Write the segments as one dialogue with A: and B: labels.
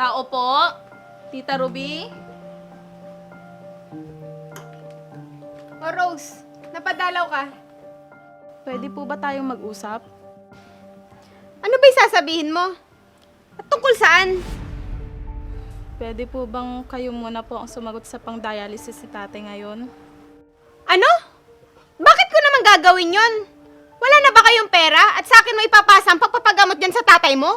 A: Tao po? Tita Ruby?
B: O Rose, napadalaw ka.
A: Pwede po ba tayong mag-usap?
B: Ano ba sasabihin mo? At tungkol saan?
A: Pwede po bang kayo muna po ang sumagot sa pang-dialysis si tatay ngayon?
B: Ano? Bakit ko naman gagawin yon? Wala na ba kayong pera at sa akin mo ipapasa ang pagpapagamot dyan sa tatay mo?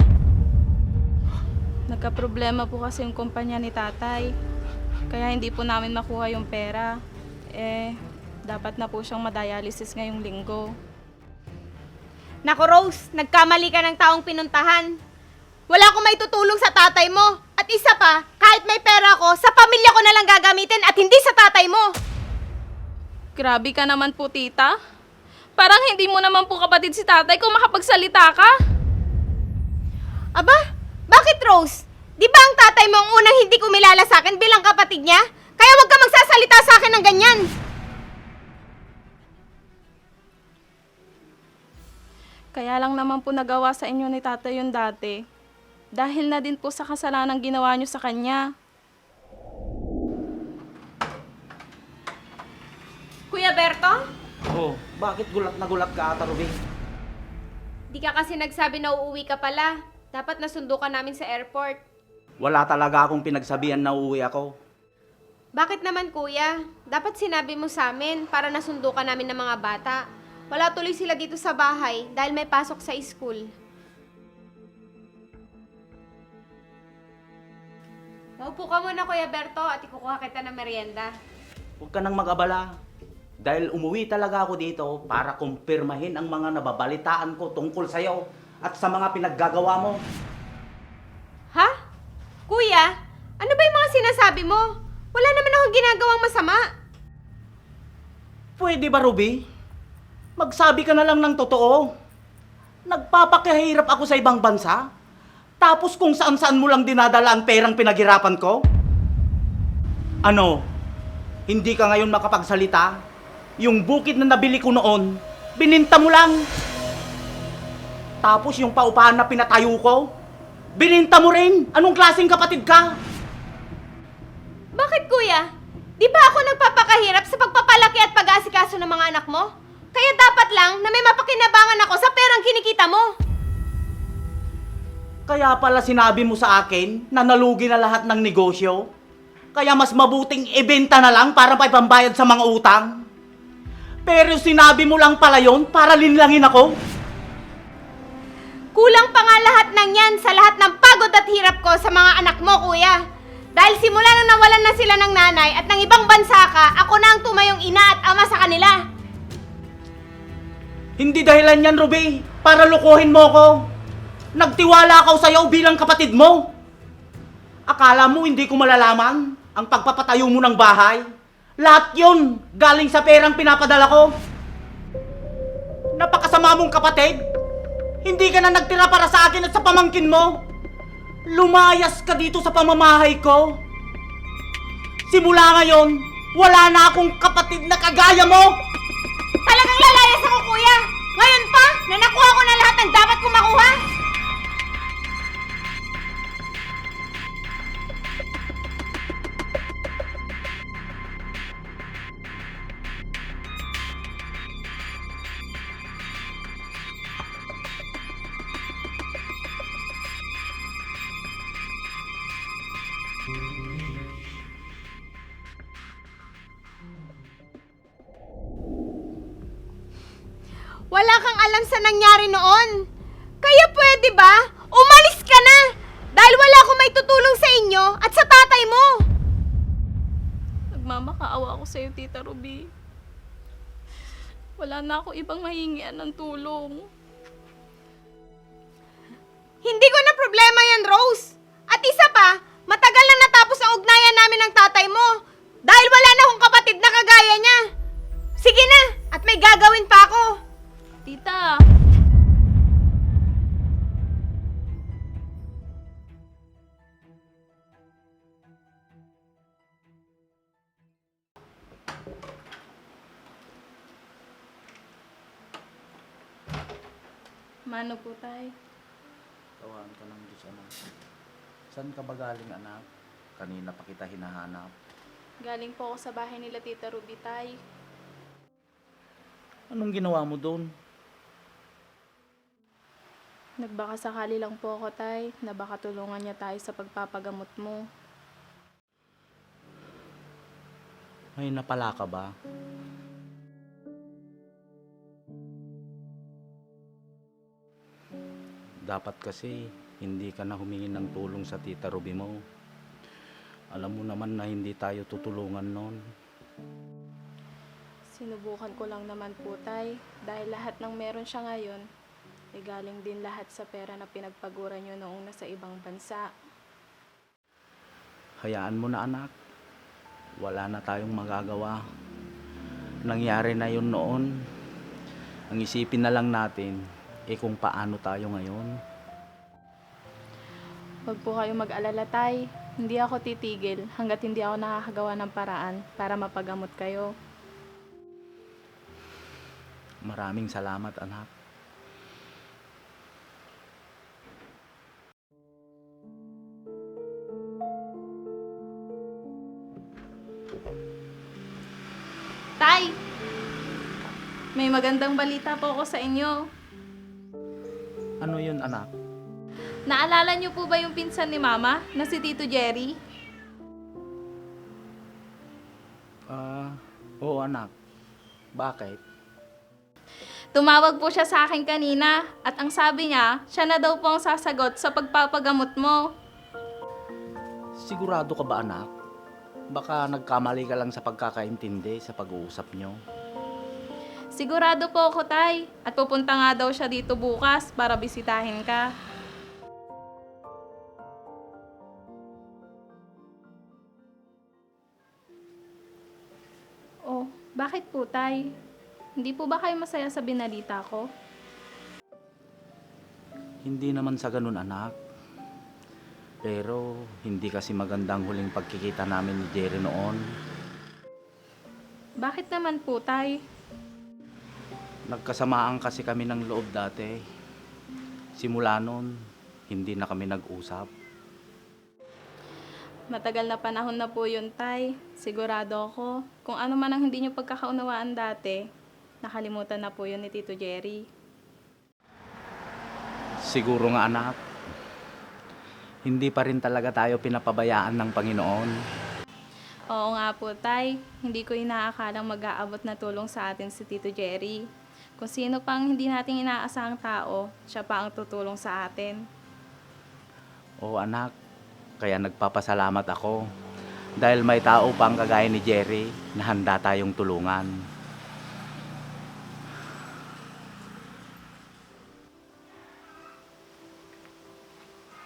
A: Nagka-problema po kasi yung kumpanya ni tatay. Kaya hindi po namin makuha yung pera. Eh, dapat na po siyang madialysis ngayong linggo.
B: Nako Rose, nagkamali ka ng taong pinuntahan. Wala akong may tutulong sa tatay mo. At isa pa, kahit may pera ko, sa pamilya ko na lang gagamitin at hindi sa tatay mo.
A: Grabe ka naman po, tita. Parang hindi mo naman po kapatid si tatay kung makapagsalita ka.
B: Aba, bakit Rose? Di ba ang tatay mo ang unang hindi kumilala sa akin bilang kapatid niya? Kaya wag ka magsasalita sa akin ng ganyan.
A: Kaya lang naman po nagawa sa inyo ni tatay yung dati. Dahil na din po sa kasalanan ginawa niyo sa kanya.
B: Kuya Berto,
C: Oh, bakit gulat na gulat ka ata, Ruby?
B: di ka kasi nagsabi na uuwi ka pala. Dapat nasundo ka namin sa airport.
C: Wala talaga akong pinagsabihan na uuwi ako.
B: Bakit naman kuya? Dapat sinabi mo sa amin para nasundo ka namin ng mga bata. Wala tuloy sila dito sa bahay dahil may pasok sa school. Maupo ka muna Kuya Berto at ikukuha kita ng merienda.
C: Huwag ka nang mag-abala. Dahil umuwi talaga ako dito para kumpirmahin ang mga nababalitaan ko tungkol sa'yo at sa mga pinaggagawa mo.
B: Ha? Kuya, ano ba yung mga sinasabi mo? Wala naman akong ginagawang masama.
C: Pwede ba, Ruby? Magsabi ka na lang ng totoo. Nagpapakahirap ako sa ibang bansa. Tapos kung saan-saan mo lang dinadala ang perang pinaghirapan ko? Ano? Hindi ka ngayon makapagsalita? Yung bukid na nabili ko noon, bininta mo lang. Tapos yung paupahan na pinatayo ko, bininta mo rin. Anong klaseng kapatid ka?
B: Bakit kuya? Di ba ako nagpapakahirap sa pagpapalaki at pag-aasikaso ng mga anak mo? Kaya dapat lang na may mapakinabangan ako sa perang kinikita mo.
C: Kaya pala sinabi mo sa akin na nalugi na lahat ng negosyo? Kaya mas mabuting ibenta na lang para may pambayad sa mga utang? Pero sinabi mo lang pala yon para linlangin ako?
B: Kulang pa nga lahat ng yan sa lahat ng pagod at hirap ko sa mga anak mo, kuya. Dahil simula nung nawalan na sila ng nanay at ng ibang bansa ka, ako na ang tumayong ina at ama sa kanila.
C: Hindi dahilan yan, Ruby, para lukuhin mo ko. Nagtiwala ako sa'yo bilang kapatid mo. Akala mo hindi ko malalaman ang pagpapatayo mo ng bahay? Lahat yun galing sa perang pinapadala ko. Napakasama mong kapatid. Hindi ka na nagtira para sa akin at sa pamangkin mo. Lumayas ka dito sa pamamahay ko. Simula ngayon, wala na akong kapatid na kagaya mo.
B: Talagang lalayas ako, kuya! Ngayon pa, na nakuha ko na lahat ng dapat kong makuha? Wala kang alam sa nangyari noon. Kaya pwede ba? Umalis ka na! Dahil wala akong may tutulong sa inyo at sa tatay mo!
A: Nagmamakaawa ako sa'yo, Tita Ruby. Wala na ako ibang mahingian ng tulong.
B: Hindi ko na problema yan, Rose.
A: Mano po tayo?
C: Tawagan ka ng Diyos, anak. Saan ka ba galing anak? Kanina pa kita hinahanap.
A: Galing po ako sa bahay nila Tita Ruby, Tay.
C: Anong ginawa mo doon?
A: Nagbaka sakali lang po ako, Tay, na baka tulungan niya tayo sa pagpapagamot mo.
C: May napala ka ba? Dapat kasi hindi ka na humingi ng tulong sa tita Ruby mo. Alam mo naman na hindi tayo tutulungan noon.
A: Sinubukan ko lang naman po, Tay, dahil lahat ng meron siya ngayon, ay galing din lahat sa pera na pinagpaguran niyo noong nasa ibang bansa.
C: Hayaan mo na anak. Wala na tayong magagawa. Nangyari na yun noon. Ang isipin na lang natin, eh kung paano tayo ngayon.
A: Huwag po kayong mag-alala, Tay. Hindi ako titigil hanggat hindi ako nakakagawa ng paraan para mapagamot kayo.
C: Maraming salamat anak.
A: Tay! May magandang balita po ako sa inyo.
C: Ano yun anak?
A: Naalala niyo po ba yung pinsan ni Mama na si Tito Jerry?
C: Ah, oo anak. Bakit?
A: Tumawag po siya sa akin kanina at ang sabi niya, siya na daw po ang sasagot sa pagpapagamot mo.
C: Sigurado ka ba anak? Baka nagkamali ka lang sa pagkakaintindi sa pag-uusap nyo.
A: Sigurado po ako, Tay. At pupunta nga daw siya dito bukas para bisitahin ka. Oh, bakit po, Tay? Hindi po ba kayo masaya sa binalita ko?
C: Hindi naman sa ganun anak. Pero hindi kasi magandang huling pagkikita namin ni Jerry noon.
A: Bakit naman po, Tay?
C: Nagkasamaan kasi kami ng loob dati. Simula noon, hindi na kami nag-usap.
A: Matagal na panahon na po yun, Tay. Sigurado ako, kung ano man ang hindi niyo pagkakaunawaan dati, nakalimutan na po yun ni Tito Jerry.
C: Siguro nga anak, hindi pa rin talaga tayo pinapabayaan ng Panginoon.
A: Oo nga po, Tay. Hindi ko inaakalang mag-aabot na tulong sa atin si Tito Jerry. Kung sino pang hindi nating inaasahang tao, siya pa ang tutulong sa atin.
C: Oo anak, kaya nagpapasalamat ako. Dahil may tao pang kagaya ni Jerry na handa tayong tulungan.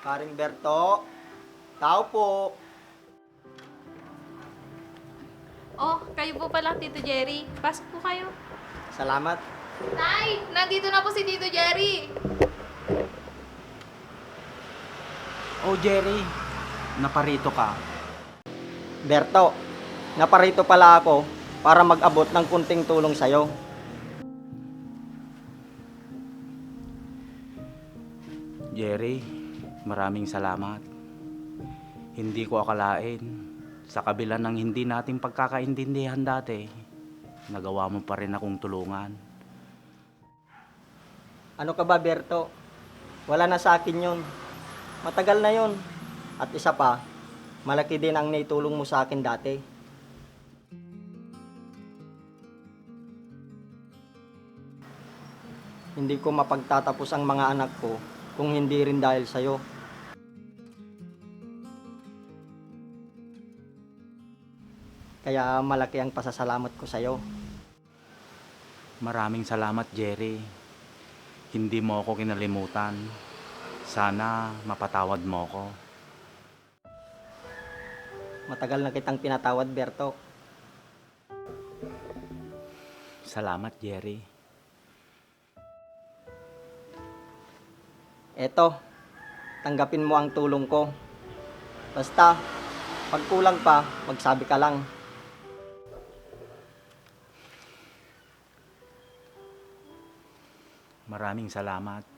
D: Karing Berto, tao po.
A: Oh, kayo po pala, Tito Jerry. Pasok po kayo.
D: Salamat.
A: Tay, nandito na po si Tito Jerry.
C: Oh Jerry, naparito ka.
D: Berto, naparito pala ako para mag-abot ng kunting tulong sa'yo.
C: Jerry, maraming salamat. Hindi ko akalain, sa kabila ng hindi nating pagkakaintindihan dati, nagawa mo pa rin akong tulungan.
D: Ano ka ba, Berto? Wala na sa akin yun. Matagal na yun. At isa pa, malaki din ang naitulong mo sa akin dati. Hindi ko mapagtatapos ang mga anak ko kung hindi rin dahil sa'yo. Kaya malaki ang pasasalamat ko sa'yo.
C: Maraming salamat Jerry. Hindi mo ako kinalimutan. Sana mapatawad mo ko.
D: Matagal na kitang pinatawad, Berto.
C: Salamat Jerry.
D: Eto, tanggapin mo ang tulong ko. Basta, pag kulang pa, magsabi ka lang.
C: Maraming salamat.